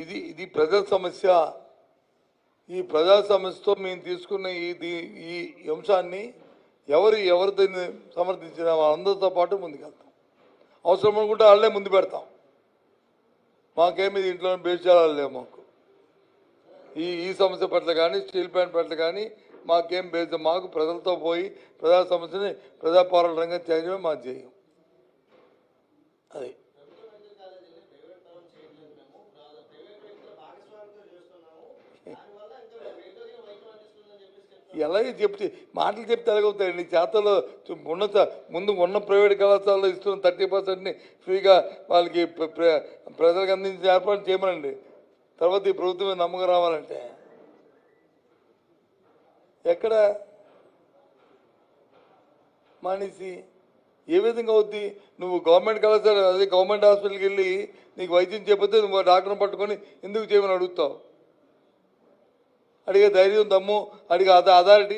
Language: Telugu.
ఇది ఇది ప్రజల సమస్య. ఈ ప్రజా సమస్యతో మేము తీసుకున్న ఈ దీ- ఈ అంశాన్ని ఎవరు ఎవరు దీన్ని సమర్థించిన వాళ్ళందరితో పాటు ముందుకెళ్తాం. అవసరం అనుకుంటే వాళ్ళే ముందు పెడతాం. మాకేమి దీంట్లో బేచారాలు లేవు మాకు. ఈ ఈ సమస్య పట్ల కానీ స్టీల్ ప్లాంట్ పట్ల కానీ మాకేం బేస్ మాకు ప్రజలతో పోయి ప్రజా సమస్యని ప్రజా రంగం చేయడమే మా ధ్యేయం ఎలాగే చెప్తే మాటలు చెప్తే ఎలాగవుతాయండి? చేతలో ఉన్నత ముందు ఉన్న ప్రైవేట్ కళాశాలలో ఇస్తున్న థర్టీ పర్సెంట్ని ఫ్రీగా వాళ్ళకి ప్ర- ప్ర- ప్రజలకు అందించే ఏర్పాటు చేయమనండి. తర్వాత ఈ ప్రభుత్వం నమ్మకం రావాలంటే. ఎక్కడ? మానేసి ఏ విధంగా అవుద్ది? నువ్వు గవర్నమెంట్ కళాశాల అదే గవర్నమెంట్ హాస్పిటల్కి వెళ్ళి నీకు వైద్యం చేయకపోతే నువ్వు డాక్టర్ని పట్టుకొని ఎందుకు చేయమని అడుగుతావు? అడిగే ధైర్యం దమ్ము అడిగే అథారిటీ